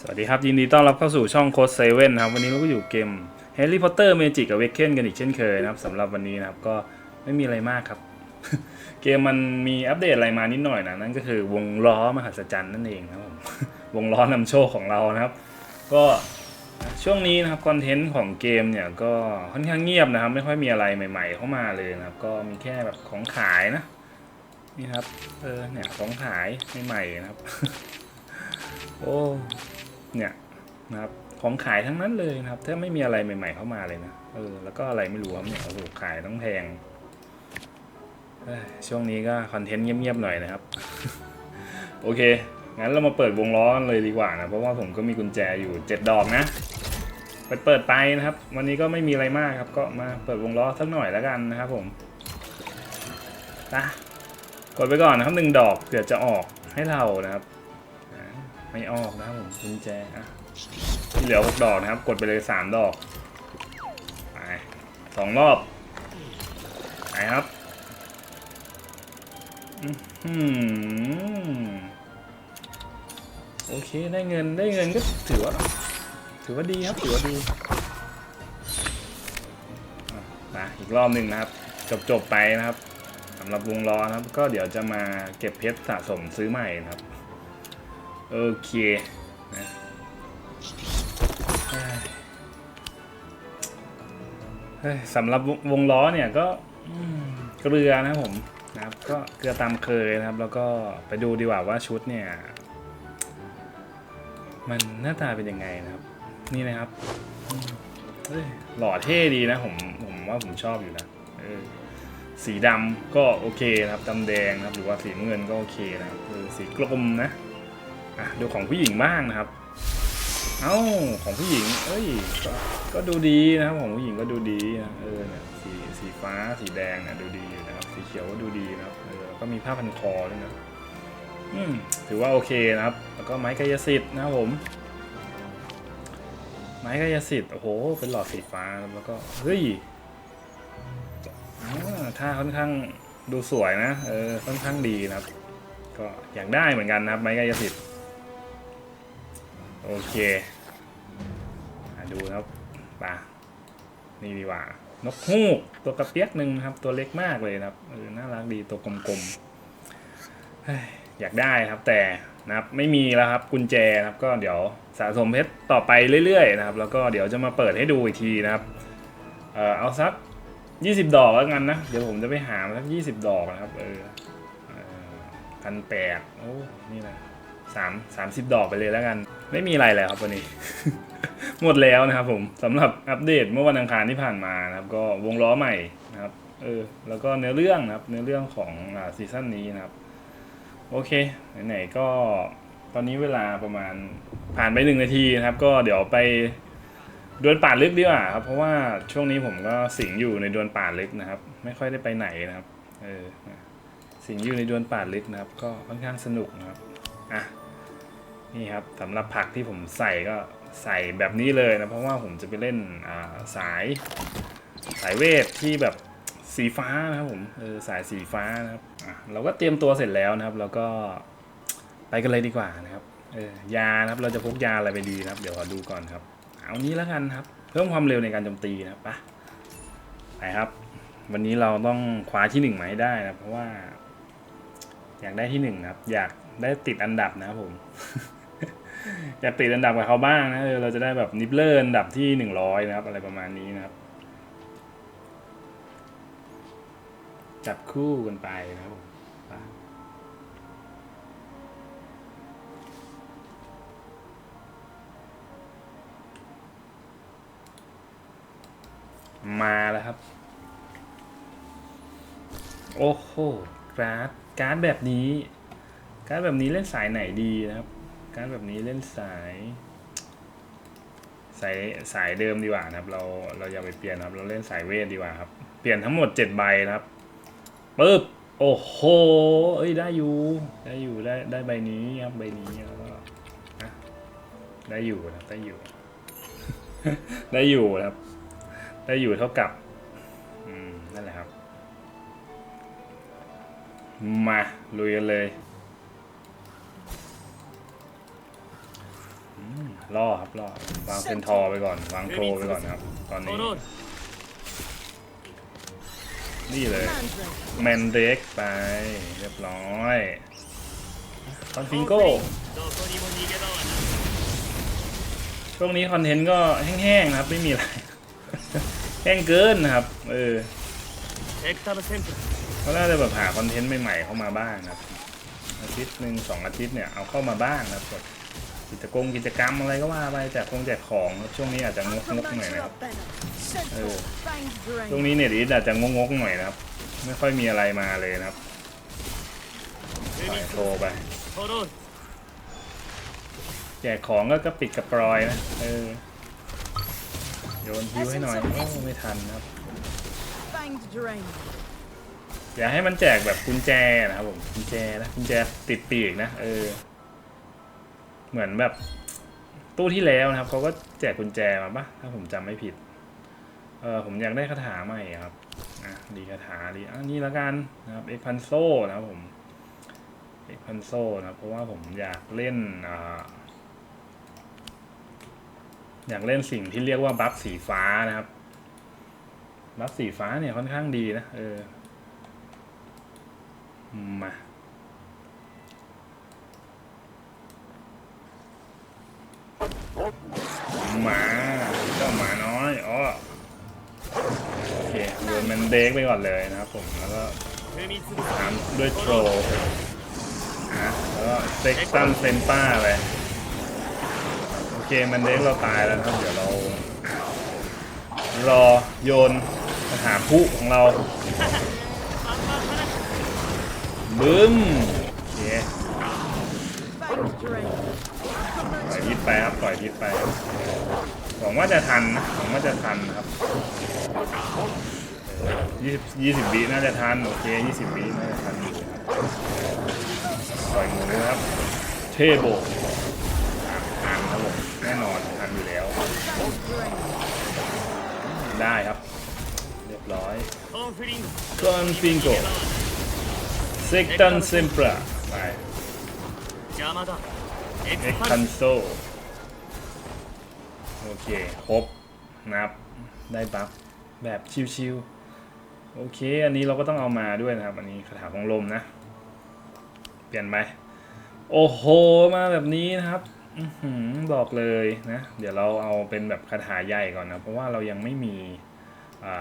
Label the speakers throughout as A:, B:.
A: สวัสดีครับ ยินดีต้อนรับเข้าสู่ช่องโค้ดเซเว่นครับ วันนี้เราก็อยู่เกม Harry Potter Magic กับ w a k e n กันอีกเช่นเคยนะครับสำหรับวันนี้นะครับก็ไม่มีอะไรมากครับ เกมมันมีอัปเดตอะไรมานิดหน่อยนะ นั่นก็คือวงล้อมหัศจรรย์นั่นเองนะครับผมวงล้อนำโชคของเรานะครับ ก็ช่วงนี้นะครับคอนเทนต์ของเกมเนี่ยก็ค่อนข้างเงียบนะครับ ไม่ค่อยมีอะไรใหม่ ๆ เข้ามาเลยนะครับ ก็มีแค่แบบของขายนะนี่ครับเออเนี่ยของขายใหม่ๆนะครับ โอ้ เนี่ยนะครับของขายทั้งนั้นเลยนะครับแทบไม่มีอะไรใหม่ ๆ เข้ามาเลยนะเออแล้วก็อะไรไม่รู้ครับเนี่ยโอ้โหขายต้องแพงช่วงนี้ก็คอนเทนต์เงียบๆหน่อยนะครับ โอเค งั้นเรามาเปิดวงล้อกันเลยดีกว่านะ เพราะว่าผมก็มีกุญแจอยู่ 7 ดอกนะ ไปเปิดไปนะครับ วันนี้ก็ไม่มีอะไรมากครับ ก็มาเปิดวงล้อสักหน่อยแล้วกันนะครับผมนะกดไปก่อนนะครับหนึ่งดอกเผื่อจะออกให้เรานะครับ ไม่ออกนะครับผมกุญแจอะที่เหลือหกดอกนะครับ กดไปเลยสามดอกไปสองรอบไปครับอื้อหือโอเคได้เงินได้เงินก็ถือว่า ถือว่าดีครับถือว่าดีมาอีกรอบหนึ่งนะครับ จบจบไปนะครับสำหรับวงล้อนะครับ ก็เดี๋ยวจะมาเก็บเพชรสะสมซื้อใหม่นะครับ โอเคนะสำหรับวงล้อเนี่ยก็เกลือนะผมนะครับก็เกลือตามเคยนะครับ แล้วก็ไปดูดีกว่าว่าชุดเนี่ย มันหน้าตาเป็นยังไงนะครับ นี่นะครับหล่อเท่ดีนะผมผมว่าผมชอบอยู่นะสีดำก็โอเคนะครับดำแดงนะครับ หรือว่าสีเงินก็โอเคนะครับสีกลมนะ อะดูของผู้หญิงบ้างนะครับ เอ้าของผู้หญิง เอ้ยก็ก็ดูดีนะครับของผู้หญิงก็ดูดีนะเออเนี่ยสีสีฟ้าสีแดงเนี่ยดูดีอยู่นะครับ สีเขียวก็ดูดีนะครับเออก็มีผ้าพันคอด้วยนะอืมถือว่าโอเคนะครับ แล้วก็ไม้กายสิทธิ์นะครับผม ไม้กายสิทธิ์โอ้โห เป็นหลอดสีฟ้าแล้วก็เฮ้ยอ่าถ้าค่อนข้างดูสวยนะ เออ ค่อนข้างดีนะครับ ก็อยากได้เหมือนกันนะครับ ไม้กายสิทธิ์ โอเคอดูครับปะนี่ดีกว่า นกฮูก ตัวกระเปียกหนึ่งนะครับ ตัวเล็กมากเลยครับเออน่ารักดีตัวกลมๆอยากได้ครับแต่นะครับไม่มีแล้วครับกุญแจนะครับก็เดี๋ยวสะสมเพชรต่อไปเรื่อยๆนะครับ แล้วก็เดี๋ยวจะมาเปิดให้ดูอีกทีนะครับเออเอาสัก 20 ดอกแล้วกันนะเดี๋ยวผมจะไปหามาสัก20 ดอกนะครับเออพันแปดโอ้นี่นะสามสามสิบดอกไปเลยแล้วกัน ไม่มีอะไรแล้วครับวันนี้ หมดแล้วนะครับผมสำหรับอัปเดตเมื่อวันอังคารที่ผ่านมานะครับ ก็วงล้อใหม่นะครับเออแล้วก็เนื้อเรื่องนะครับ เนื้อเรื่องของอ่าซีซั่นนี้นะครับ โอเคไหนๆก็ตอนนี้เวลาประมาณผ่านไปหนึ่งนาทีนะครับ ก็เดี๋ยวไปดวลป่าลึกดีกว่าครับเพราะว่าช่วงนี้ผมก็สิงอยู่ในดวลป่าลึกนะครับ ไม่ค่อยได้ไปไหนนะครับเออสิงอยู่ในดวลป่าลึกนะครับ ก็ค่อนข้างสนุกนะครับอะ นี่ครับสำหรับผักที่ผมใส่ก็ใส่แบบนี้เลยนะ เพราะว่าผมจะไปเล่นสายสายเวทที่แบบสีฟ้านะครับผมเออสายสีฟ้านะครับเราก็เตรียมตัวเสร็จแล้วนะครับ แล้วก็ไปกันเลยดีกว่านะครับเออยานะครับเราจะพกยาอะไรไปดีนะครับ เดี๋ยวขอดูก่อนครับ เอานี้แล้วกันครับ เพิ่มความเร็วในการโจมตีนะครับไปครับ วันนี้เราต้องคว้าที่หนึ่งมาให้ได้นะเพราะว่า อยากได้ที่หนึ่งครับ อยากได้ติดอันดับนะครับผม อยากติดอันดับกับเขาบ้างนะเออเราจะได้แบบนิปเลอร์อันดับที่หนึ่งร้อยนะครับ อะไรประมาณนี้นะครับ จับคู่กันไปนะครับมาแล้วครับ โอ้โหการ์ดการ์ดแบบนี้ การ์ดแบบนี้เล่นสายไหนดีนะครับ การแบบนี้เล่นสาย สายสายเดิมดีกว่านะครับ เราเราอย่าไปเปลี่ยนครับ เราเล่นสายเวทดีกว่าครับ เปลี่ยนทั้งหมดเจ็ดใบนะครับปึ๊บโอ้โห เอ้ยได้อยู่ ได้อยู่ได้ได้ใบนี้ครับใบนี้แล้วก็ได้อยู่นะได้อยู่ ได้อยู่นะครับ ได้อยู่เท่ากับ อืมนั่นแหละครับ มาลุยกันเลย ล่อครับล่อวางเซนทอไปก่อน วางโครไปก่อนครับ ตอนนี้ นี่เลยแมนเด็กไป เรียบร้อยคอนฟิงโก้ช่วงนี้คอนเทนต์ก็แห้งๆนะครับ ไม่มีอะไร แห้งเกินนะครับ เออ
B: เขา
A: น่าจะแบบหาคอนเทนต์ใหม่ๆเข้ามาบ้างครับอาทิตย์หนึ่งสองอาทิตย์เนี่ยเอาเข้ามาบ้างนะครับ กิจกรรมกิจกรรมอะไรก็ว่าไปแจกคงแจกของช่วงนี้อาจจะงกงกหน่อยนะครับช่วงนี้เนี่ยดิทอาจจะงกงกหน่อยนะครับ ไม่ค่อยมีอะไรมาเลยนะครับปล่โทรไปแจกของก็กะปิดกระปรอยนะเออโยนฮิวให้หน่อยโอ้ไม่ทันครับ อย่าให้มันแจกแบบกุญแจนะครับผมกุญแจนะกุญแจติดปีกนะเออ เหมือนแบบตู้ที่แล้วนะครับเขาก็แจกกุญแจมาปะถ้าผมจำไม่ผิด เออผมอยากได้คาถาใหม่ครับอะดีคาถาดีอะนี่แล้วกันนะครับเอ็กพันโซนะครับผมเอ็กพันโซนะครับเพราะว่าผมอยากเล่นอ่าอยากเล่นสิ่งที่เรียกว่าบัฟสีฟ้านะครับ บัฟสีฟ้าเนี่ยค่อนข้างดีนะเออมา หมาเจ้าหมาน้อยอ๋อโอเคโดนมันเด็กไปก่อนเลยนะครับผมแล้วก็ถามด้วยโตรฮะแล้วก็เซ็กซัมเซนป้าไปโอเคมันเด็กเราตายแล้วครับ เดี๋ยวเรา รอโยนหาผู้ของเราบึ้มโอเค พิษไปครับปล่อยพิษไปหวังว่าจะทันนะหวังว่าจะทันครับยี่สิบยี่สิบวิน่าจะทันโอเคยี่สิบวิน่าจะทันปล่อยหมูครับเทโบทันครับผมแน่นอนทันอยู่แล้ว ได้ครับ เรียบร้อยคอนฟิงโกเซกตันเซมปราไป เอ็ก
B: ซ์
A: ค
B: อ
A: นโซโอเค ครบนะครับ ได้บัฟแบบชิวๆโอเค อันนี้เราก็ต้องเอามาด้วยนะครับ อันนี้คาถาของลมนะ เปลี่ยนไปโอ้โห มาแบบนี้นะครับบอกเลยนะ เดี๋ยวเราเอาเป็นแบบคาถาใหญ่ก่อนนะ เพราะว่าเรายังไม่มีอ่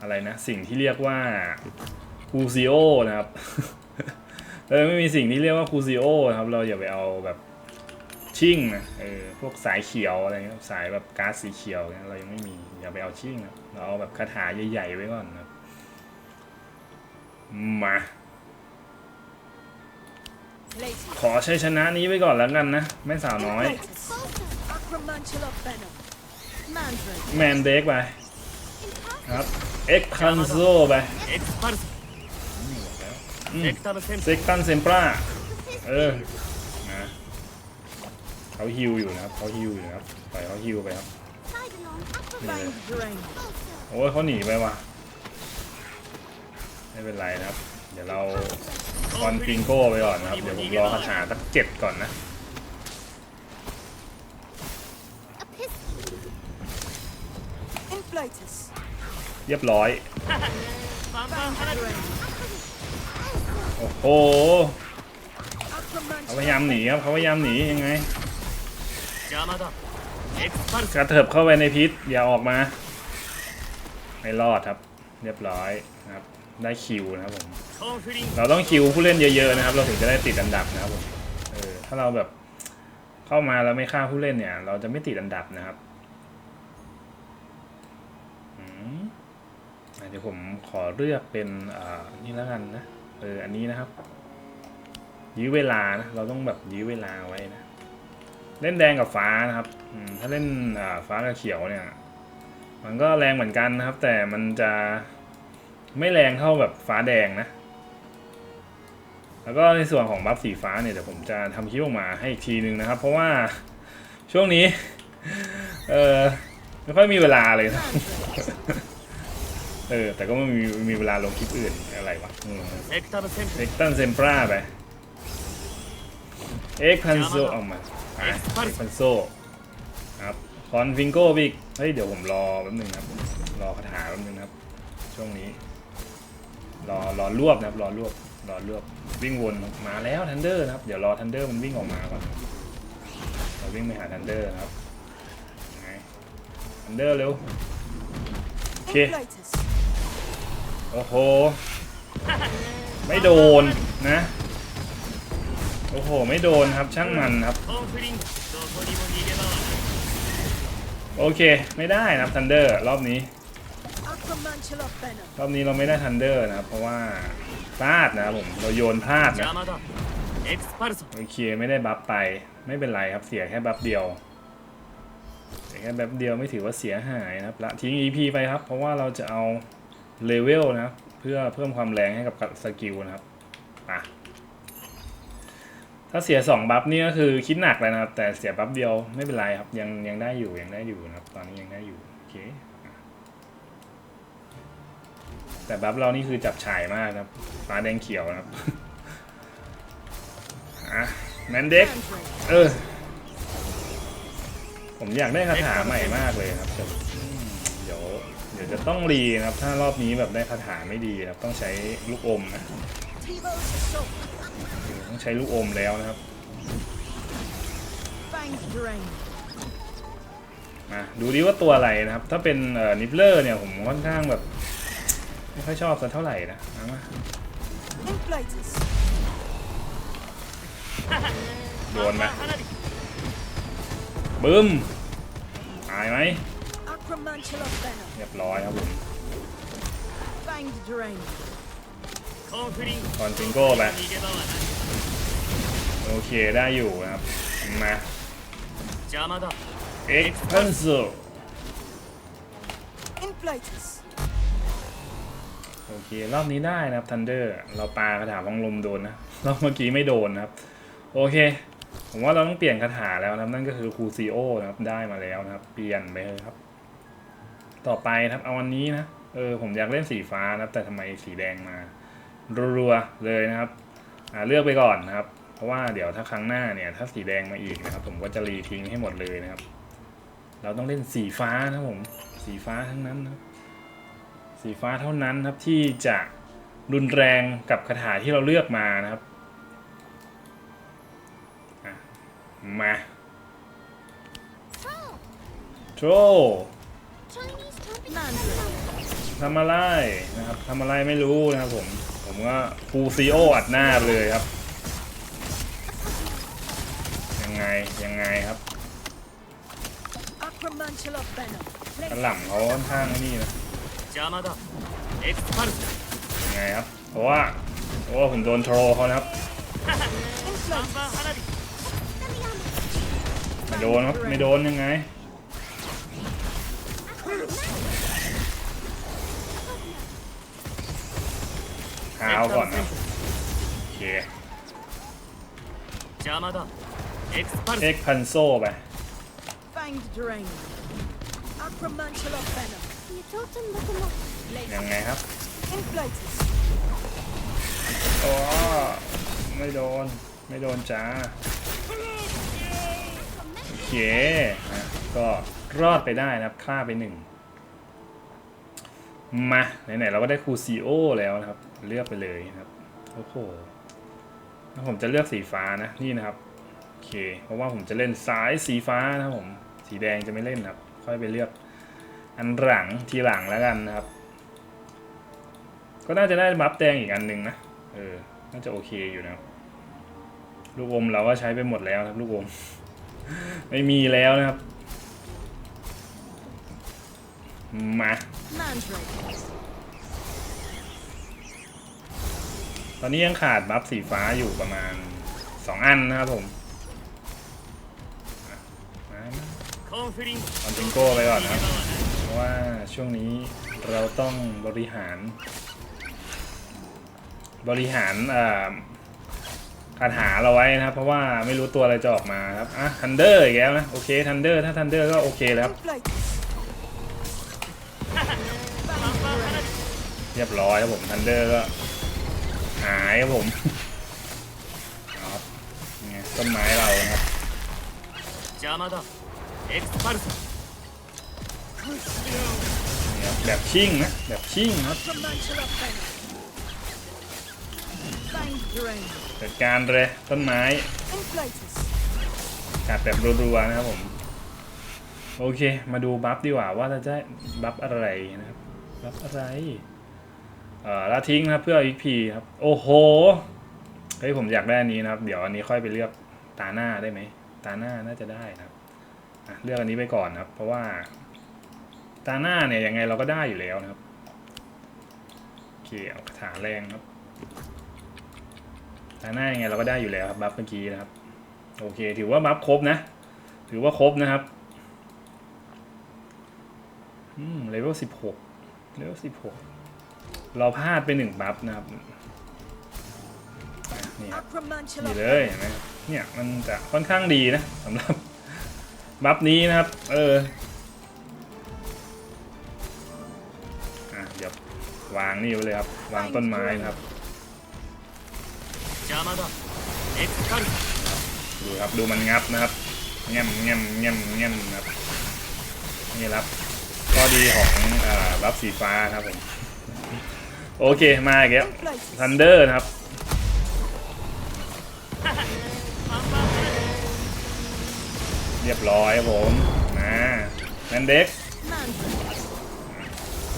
A: อะไรนะ สิ่งที่เรียกว่าคูซิโอนะครับเราไม่มีสิ่งที่เรียกว่าคูซิโอนะครับ เราอย่าไปเอาแบบ ชิ่งนะเออพวกสายเขียวอะไรเงี้ยสายแบบก๊าซสีเขียวเนี่ยเรายังไม่มี อย่าไปเอาชิ่งนะเราเอาแบบคาถาใหญ่ๆไว้ก่อนนะมาขอใช้ชนะนี้ไว้ก่อนแล้วกันนะแม่สาวน้อย แมนเด็กไปครับเอ็กคันโซไปเซ็กตันเซมปลาเออ เขาฮิวอยู่นะครับเขาฮิวอยู่นะครับไปเขาฮิวไปครับโอ้ยเขาหนีไปว่ะไม่เป็นไรนะครับ เดี๋ยวเราคอนฟิงโก้ไปก่อนนะครับ เดี๋ยวผมรอคาถาสักเจ็ดก่อนนะเรียบร้อย โอ้โหเขาพยายามหนีครับเขาพยายามหนียังไง กระเถิบเข้าไปในพิษ อย่าออกมา ไม่รอดครับ เรียบร้อยครับ ได้คิวนะครับผม เราต้องคิวผู้เล่นเยอะๆนะครับ เราถึงจะได้ติดอันดับนะครับผมเออถ้าเราแบบเข้ามาแล้วไม่ฆ่าผู้เล่นเนี่ย เราจะไม่ติดอันดับนะครับเดี๋ยวผมขอเลือกเป็นนี่แล้วกันนะ เออ อันนี้นะครับ ยื้อเวลานะ เราต้องแบบยื้อเวลาไว้นะ เล่นแดงกับฟ้านะครับถ้าเล่นฟ้ากับเขียวเนี่ย มันก็แรงเหมือนกันนะครับ แต่มันจะไม่แรงเท่าแบบฟ้าแดงนะ แล้วก็ในส่วนของบัฟสีฟ้าเนี่ยเดี๋ยวผมจะทำคลิปออกมาให้อีกทีนึงนะครับ เพราะว่าช่วงนี้ เออไม่ค่อยมีเวลาเลยนะเออ แต่ก็ไม่มีมีเวลาลงคลิปอื่นอะไรวะเอ็กตันเซมปราไป เอ็กพันโซออกมา
B: เอ็
A: นโซ่ครับคอนฟิงโก้บิกเฮ้ยเดี๋ยวผมรอแป๊บนึงครับ รอคาถาแป๊บนึงครับ ช่วงนี้ รอรอรวบนะครับรอรวบรอรวบวิ่งวนมาแล้วทันเดอร์นะครับ เดี๋ยวรอทันเดอร์มันวิ่งออกมาก่อนเราวิ่งไปหาทันเดอร์ครับทันเดอร์เร็วโอเคโอ้โหไม่โดนนะ โอ้โห ไม่โดนครับช่างมันครับ โอเค ไม่ได้นะครับทันเดอร์รอบนี้ รอบนี้เราไม่ได้ทันเดอร์นะครับ เพราะว่าพลาดนะครับผมเราโยนพลาดนะโอเคไม่ได้บัฟไปไม่เป็นไรครับเสียแค่บัฟเดียวเสียแค่บัฟเดียวไม่ถือว่าเสียหายนะครับละทิ้ง EP ไปครับ เพราะว่าเราจะเอาเลเวลนะเพื่อเพิ่มความแรงให้กับสกิลนะครับอ่ ถ้าเสียสองบัฟนี่ก็คือคิดหนักเลยนะครับ แต่เสียบัฟเดียวไม่เป็นไรครับ ยังยังได้อยู่ยังได้อยู่นะครับ ตอนนี้ยังได้อยู่โอเคแต่บัฟเรานี่คือจับฉ่ายมากครับฟ้าแดงเขียวนะครับอะแมนเด็กเออ ผมอยากได้คาถาใหม่มากเลยครับเดี๋ยวเดี๋ยวจะต้องรีนะครับ ถ้ารอบนี้แบบได้คาถาไม่ดีครับต้องใช้ลูกอมนะ ต้องใช้ลูกอมแล้วนะครับ
C: Fanged drain.
A: มาดูดิว่าตัวอะไรนะครับ ถ้าเป็นเอ่อนิปเลอร์เนี่ยผมค่อนข้างแบบไม่ค่อยชอบสักเท่าไหร่นะเอามา
C: Inflators.
A: โดนไหม
B: 花火
A: บึ้มตายไหม
C: Acromantula venom.
A: เรียบร้อยครับผม คอนซิงโก้ไปโอเคได้อยู่ครับ มาเอ็กซ์เพนซูโอเค รอบนี้ได้นะครับทันเดอร์เราปากระถาวังลมโดนนะ รอบเมื่อกี้ไม่โดนนะครับ โอเค ผมว่าเราต้องเปลี่ยนคาถาแล้วนะนั่นก็คือคูซิโอนะครับได้มาแล้วนะครับ เปลี่ยนไปเลยครับ ต่อไปครับเอาวันนี้นะ เออผมอยากเล่นสีฟ้านะครับแต่ทำไมสีแดงมา รัวๆเลยนะครับอ่าเลือกไปก่อนนะครับ เพราะว่าเดี๋ยวถ้าครั้งหน้าเนี่ยถ้าสีแดงมาอีกนะครับ ผมก็จะรีทิ้งให้หมดเลยนะครับ เราต้องเล่นสีฟ้านะครับผมสีฟ้าทั้งนั้นนะครับสีฟ้าเท่านั้นครับที่จะรุนแรงกับคาถาที่เราเลือกมานะครับอะมาโทร
C: Mandrake.
A: ทำอะไรนะครับทำอะไรไม่รู้นะครับผม ผมก็ฟูซีโออัดหน้าเลยครับ ยังไง ยังไงครับกระหล่ำเขาค่อนข้างนี่นะยังไงครับ เพราะว่าเพราะว่าผมโดนโทรเขานะครับไม่โดนครับ ไม่โดนยังไง เท้าก่อนนะครับโอเค
B: 邪魔だエクスパルス
A: เอ็กพันโซไป
C: Fanged drain. Acromantula venom.
A: ยังไงครับ
C: Inflators.
A: โอ้ไม่โดน ไม่โดนจ้า โอเคนะก็รอดไปได้นะครับ ฆ่าไปหนึ่ง มาไหนๆเราก็ได้คูซีโอแล้วนะครับ เลือกไปเลยนะครับโอ้โหแล้วผมจะเลือกสีฟ้านะนี่นะครับโอเค เพราะว่าผมจะเล่นสายสีฟ้านะครับผมสีแดงจะไม่เล่นครับ ค่อยไปเลือก อันหลังทีหลังแล้วกันนะครับ ก็น่าจะได้บัฟแดงอีกอันหนึ่งนะเออน่าจะโอเคอยู่นะครับลูกอมเราก็ใช้ไปหมดแล้วครับ ลูกอม ไม่มีแล้วนะครับ มาตอนนี้ยังขาดบัฟสีฟ้าอยู่ประมาณสองอันนะครับผมคอนติงโก้ไปก่อนนะเพราะว่าช่วงนี้เราต้องบริหาร บริหารคาถาเราไว้นะครับ เพราะว่าไม่รู้ตัวอะไรจะออกมาครับ อะทันเดอร์อีกแล้วนะ โอเคทันเดอร์ถ้าทันเดอร์ก็โอเคแล้วครับ เรียบร้อยครับผมทันเดอร์ก็หายครับผมครับนี่ต้นไม้เราครับแบบชิ่งนะแบบชิ่งครับจัดการเลยต้นไม้กัดแบบรัวๆนะครับผมโอเค มาดูบัฟดีกว่าว่าจะได้บัฟอะไรนะครับ บัฟอะไร แล้วทิ้งนะครับเพื่ออีกพีครับ โอ้โห เฮ้ยผมอยากได้อันนี้นะครับ เดี๋ยวอันนี้ค่อยไปเลือกตาหน้าได้ไหม ตาหน้าน่าจะได้นะครับเลือกอันนี้ไปก่อนนะครับ เพราะว่า ตาหน้าเนี่ยยังไงเราก็ได้อยู่แล้วนะครับโอเคเอาคาถาแรงครับ ตาหน้ายังไงเราก็ได้อยู่แล้วครับบัฟเมื่อกี้นะครับ โอเค ถือว่าบัฟครบนะ ถือว่าครบนะครับอืมเลเวลสิบหกเลเวลสิบหก เราพลาดไปหนึ่งบัฟนะครับนี่นี่เลยเห็นไหมเนี่ยมันจะค่อนข้างดีนะสำหรับบัฟนี้นะครับ เออเดี๋ยววางนี่ไว้เลยครับ วางต้นไม้นะครับดูครับดูมันงับนะครับเงี้ยมเงี้ยมเงี้ยมเงี้ยมครับนี่ครับข้อดีของบัฟสีฟ้าครับผม โอเค มาอีกแล้วทันเดอร์ครับ เรียบร้อยผมมาแมนเด็ก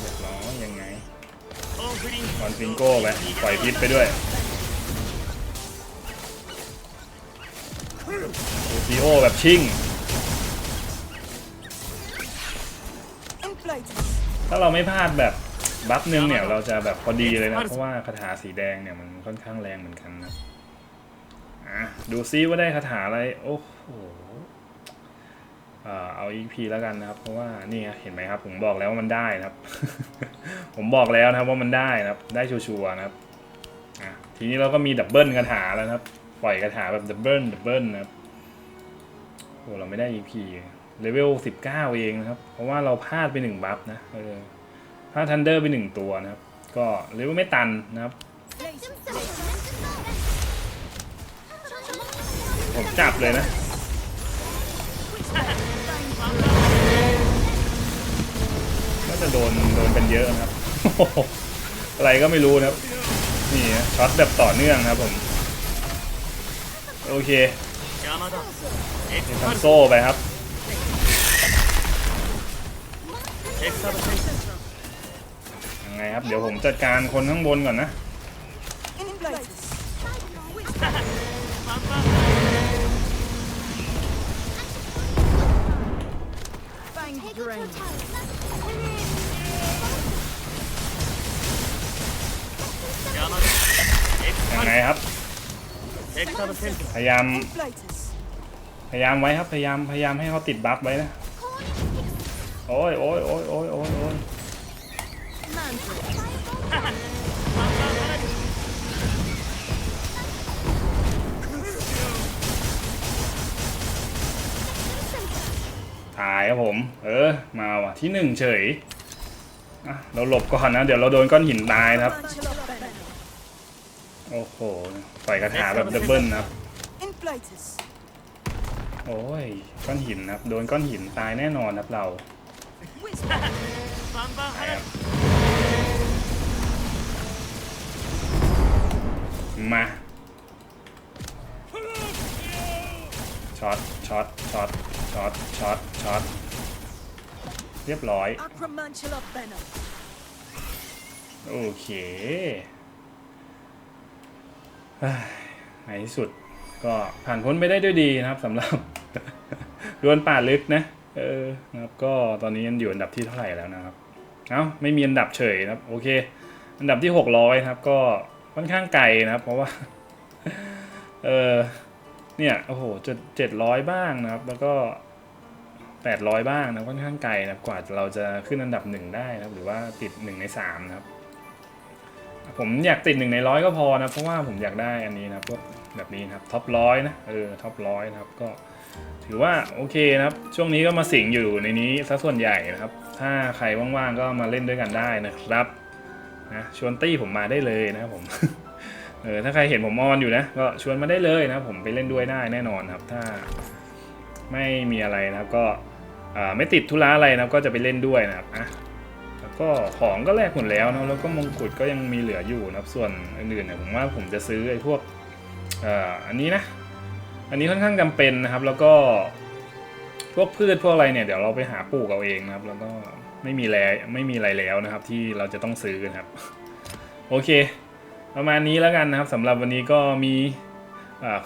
A: เรียบร้อยยังไงบอลซิงโก้ไปปล่อยพิษไปด้วยโอซีโอแบบชิ่งถ้าเราไม่พลาดแบบ บัฟหนึ่งเนี่ยเราจะแบบพอดีเลยนะเพราะว่าคาถาสีแดงเนี่ยมันค่อนข้างแรงเหมือนกันนะอะดูซิว่าได้คาถาอะไร โอ้โหเอ่อเอา EP แล้วกันนะครับ เพราะว่านี่ไงเห็นไหมครับ ผมบอกแล้วว่ามันได้นะครับ ผมบอกแล้วนะครับว่ามันได้นะครับ ได้ชัวร์ๆนะครับอะทีนี้เราก็มีดับเบิลคาถาแล้วนะครับ ปล่อยคาถาแบบดับเบิลดับเบิลนะครับโอ้เราไม่ได้ EP เลเวล19 เองนะครับ เพราะว่าเราพลาดไปหนึ่งบัฟนะเออ ถ้าทันเดอร์ไปหนึ่งตัวนะครับ ก็เรียกว่าไม่ตันนะครับ ผมจับเลยนะ ก็จะโดนโดนกันเยอะนะครับ อะไรก็ไม่รู้นะครับ นี่ช็อตแบบต่อเนื่องครับผม โอเคทำโซ่ไปครับับ เดี๋ยวผมจัดการคนข้างบนก่อนนะยังไงครับ พยายาม พยายามไว้ครับ พยายาม พยายามให้เขาติดบัฟไว้นะ โอ้ยโอ้ยโอ้ยโอ้ยโอ้ยโอ้ย ท้ายครับผม เออ มาว่ะที่หนึ่งเฉยเราหลบก่อนนะ เดี๋ยวเราโดนก้อนหินตายครับ โอ้โหปล่กระถาแบบดับเบิลนะโอ้ย ก้อนหินนะครับ โดนก้อนหินตายแน่นอนครับเรามาช็อตช็อตช็อต ช็อตช็อตช็อตเรียบร้อย
C: Acromantula venom.
A: โอเคเฮ้ยในที่สุดก็ผ่านพ้นไปได้ด้วยดีนะครับสำหรับดวลป่าลึกนะ เออนะครับ ก็ตอนนี้ยังอยู่อันดับที่เท่าไหร่แล้วนะครับ เอ้าไม่มีอันดับเฉยนะครับ โอเค อันดับที่หกร้อยครับ ก็ค่อนข้างไกลนะครับ เพราะว่า เออ เนี่ยโอ้โหจะเจ็ดร้อยบ้างนะครับ แล้วก็แปดร้อยบ้างนะค่อนข้างไกลนะกว่าเราจะขึ้นอันดับหนึ่งได้นะครับ หรือว่าติดหนึ่งในสามนะครับ ผมอยากติดหนึ่งในร้อยก็พอนะ เพราะว่าผมอยากได้อันนี้นะพวกแบบนี้นะครับท็อปร้อยนะเออท็อปร้อยนะครับก็ถือว่าโอเคนะครับ ช่วงนี้ก็มาสิงอยู่ในนี้ซะส่วนใหญ่นะครับ ถ้าใครว่างๆก็มาเล่นด้วยกันได้นะครับนะชวนตี้ผมมาได้เลยนะครับผม เออถ้าใครเห็นผมออนอยู่นะ ก็ชวนมาได้เลยนะ ผมไปเล่นด้วยได้แน่นอนครับ ถ้าไม่มีอะไรนะครับก็ไม่ติดธุระอะไรนะครับ ก็จะไปเล่นด้วยนะครับอะแล้วก็ของก็แลกหมดแล้วนะแล้วก็มงกุฎก็ยังมีเหลืออยู่นะครับ ส่วนอื่นๆเนี่ยผมว่าผมจะซื้อไอ้พวกอันนี้นะ อันนี้ค่อนข้างจำเป็นนะครับ แล้วก็พวกพืชพวกอะไรเนี่ยเดี๋ยวเราไปหาปลูกเอาเองนะครับ แล้วก็ไม่มีแลไม่มีอะไรแล้วนะครับ ที่เราจะต้องซื้อนะครับ โอเค ประมาณนี้แล้วกันนะครับสำหรับวันนี้ก็มี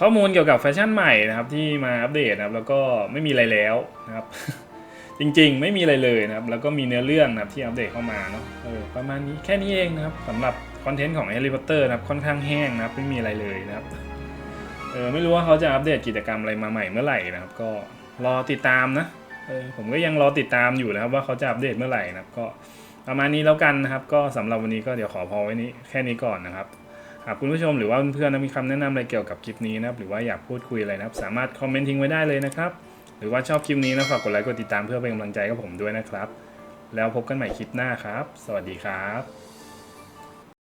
A: ข้อมูลเกี่ยวกับแฟชั่นใหม่นะครับที่มาอัปเดตนะครับแล้วก็ไม่มีอะไรแล้วนะครับ จริงๆ ไม่มีอะไรเลยนะครับ แล้วก็มีเนื้อเรื่องนะครับที่อัปเดตเข้ามาเนาะเออประมาณนี้แค่นี้เองนะครับสำหรับคอนเทนต์ของ Harry Potter นะครับค่อนข้างแห้งนะครับไม่มีอะไรเลยนะครับเออไม่รู้ว่าเขาจะอัปเดตกิจกรรมอะไรมาใหม่เมื่อไหร่นะครับ ก็รอติดตามนะเออผมก็ยังรอติดตามอยู่นะครับว่าเขาจะอัปเดตเมื่อไหร่นะครับก็ ประมาณนี้แล้วกันนะครับก็สำหรับวันนี้ก็เดี๋ยวขอพอไว้นี้แค่นี้ก่อนนะครับหากคุณผู้ชมหรือว่าเพื่อนๆนะมีคำแนะนำอะไรเกี่ยวกับคลิปนี้นะครับหรือว่าอยากพูดคุยอะไรนะครับ สามารถคอมเมนต์ทิ้งไว้ได้เลยนะครับ หรือว่าชอบคลิปนี้นะฝากกดไลค์กดติดตามเพื่อเป็นกำลังใจกับผมด้วยนะครับ แล้วพบกันใหม่คลิปหน้าครับ สวัสดีครับ